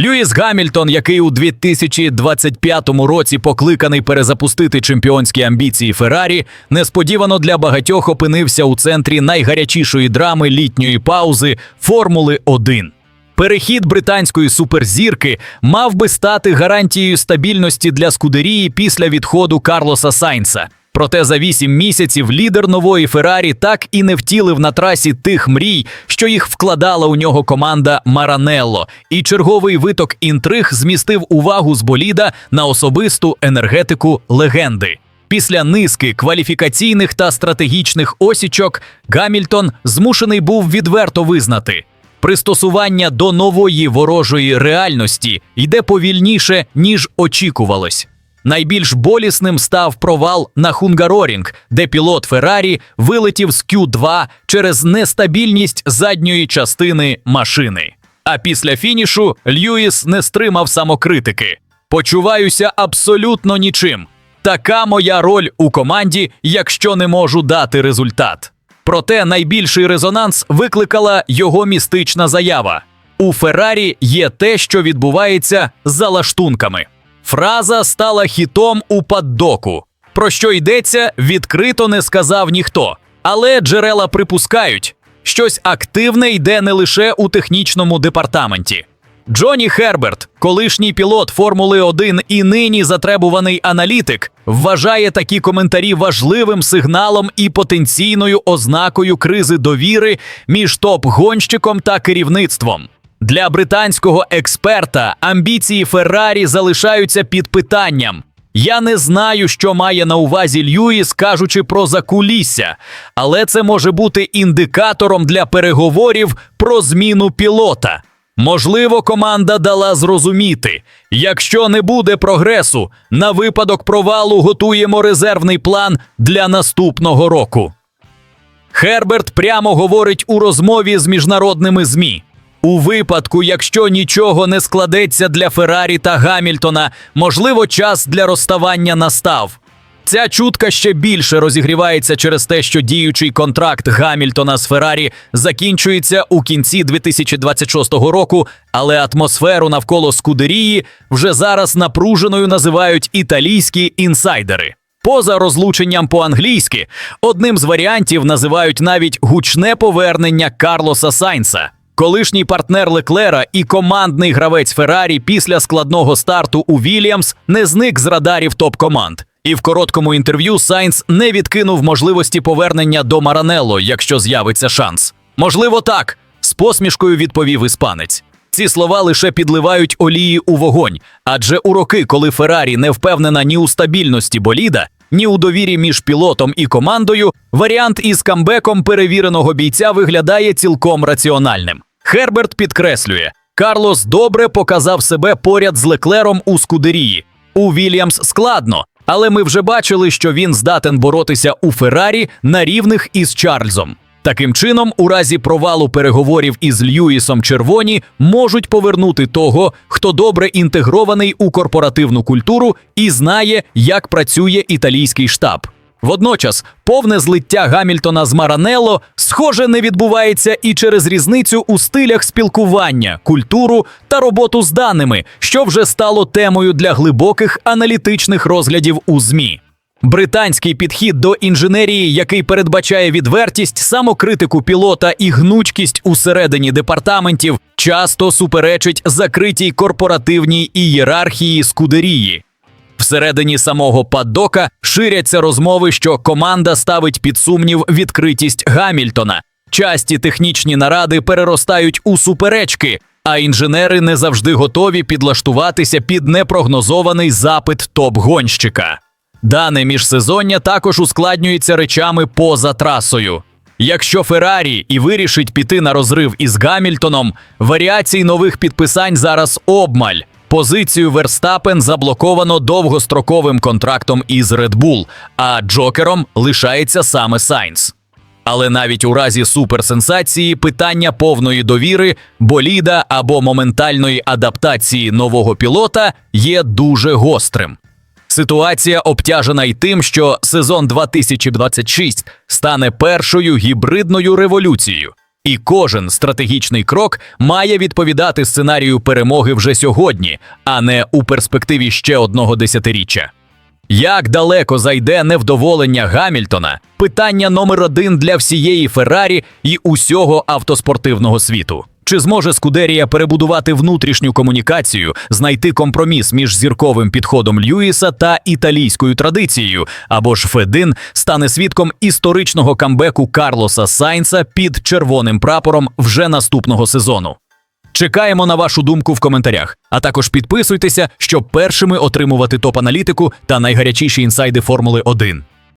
Льюіс Гамільтон, який у 2025 році покликаний перезапустити чемпіонські амбіції Феррарі, несподівано для багатьох опинився у центрі найгарячішої драми літньої паузи Формули 1. Перехід британської суперзірки мав би стати гарантією стабільності для Скудерії після відходу Карлоса Сайнса. Проте за вісім місяців лідер нової Феррарі так і не втілив на трасі тих мрій, що їх вкладала у нього команда Маранелло, і черговий виток інтриг змістив увагу з боліда на особисту енергетику легенди. Після низки кваліфікаційних та стратегічних осічок Гамільтон змушений був відверто визнати. Пристосування до нової ворожої реальності йде повільніше, ніж очікувалось. Найбільш болісним став провал на Хунгарорінг, де пілот Феррарі вилетів з Q2 через нестабільність задньої частини машини. А після фінішу Льюіс не стримав самокритики. Почуваюся абсолютно нічим. Така моя роль у команді, якщо не можу дати результат. Проте найбільший резонанс викликала його містична заява: у Феррарі є те, що відбувається за лаштунками. Фраза стала хітом у паддоку. Про що йдеться, відкрито не сказав ніхто. Але джерела припускають, щось активне йде не лише у технічному департаменті. Джоні Херберт, колишній пілот Формули 1 і нині затребуваний аналітик, вважає такі коментарі важливим сигналом і потенційною ознакою кризи довіри між топ-гонщиком та керівництвом. Для британського експерта амбіції Феррарі залишаються під питанням. Я не знаю, що має на увазі Льюіс, кажучи про закулісся, але це може бути індикатором для переговорів про зміну пілота. Можливо, команда дала зрозуміти, якщо не буде прогресу, на випадок провалу готуємо резервний план для наступного року. Херберт прямо говорить у розмові з міжнародними ЗМІ. У випадку, якщо нічого не складеться для Феррарі та Гамільтона, можливо, час для розставання настав. Ця чутка ще більше розігрівається через те, що діючий контракт Гамільтона з Феррарі закінчується у кінці 2026 року, але атмосферу навколо Скудерії вже зараз напруженою називають італійські інсайдери. Поза розлученням по-англійськи, одним з варіантів називають навіть гучне повернення Карлоса Сайнса. Колишній партнер Леклера і командний гравець Феррарі після складного старту у Вільямс не зник з радарів топ-команд. І в короткому інтерв'ю Сайнс не відкинув можливості повернення до Маранелло, якщо з'явиться шанс. Можливо, так, з посмішкою відповів іспанець. Ці слова лише підливають олії у вогонь, адже у роки, коли Феррарі не впевнена ні у стабільності боліда, ні у довірі між пілотом і командою, варіант із камбеком перевіреного бійця виглядає цілком раціональним. Херберт підкреслює, Карлос добре показав себе поряд з Леклером у Скудерії. У Вільямс складно, але ми вже бачили, що він здатен боротися у Феррарі на рівних із Чарльзом. Таким чином, у разі провалу переговорів із Льюісом Червоні можуть повернути того, хто добре інтегрований у корпоративну культуру і знає, як працює італійський штаб. Водночас, повне злиття Гамільтона з Маранелло, схоже, не відбувається і через різницю у стилях спілкування, культуру та роботу з даними, що вже стало темою для глибоких аналітичних розглядів у ЗМІ. Британський підхід до інженерії, який передбачає відвертість, самокритику пілота і гнучкість усередині департаментів, часто суперечить закритій корпоративній ієрархії скудерії. Всередині самого паддока ширяться розмови, що команда ставить під сумнів відкритість Гамільтона. Часті технічні наради переростають у суперечки, а інженери не завжди готові підлаштуватися під непрогнозований запит топ-гонщика. Дане міжсезоння також ускладнюється речами поза трасою. Якщо Феррарі і вирішить піти на розрив із Гамільтоном, варіацій нових підписань зараз обмаль. Позицію Верстапен заблоковано довгостроковим контрактом із Red Bull, а Джокером лишається саме Сайнс. Але навіть у разі суперсенсації питання повної довіри, боліда або моментальної адаптації нового пілота є дуже гострим. Ситуація обтяжена й тим, що сезон 2026 стане першою гібридною революцією. І кожен стратегічний крок має відповідати сценарію перемоги вже сьогодні, а не у перспективі ще одного десятиріччя. Як далеко зайде невдоволення Гамільтона? Питання номер один для всієї Феррарі і усього автоспортивного світу. Чи зможе Скудерія перебудувати внутрішню комунікацію, знайти компроміс між зірковим підходом Льюіса та італійською традицією, або ж Федин стане свідком історичного камбеку Карлоса Сайнса під червоним прапором вже наступного сезону? Чекаємо на вашу думку в коментарях. А також підписуйтеся, щоб першими отримувати топ-аналітику та найгарячіші інсайди Формули 1.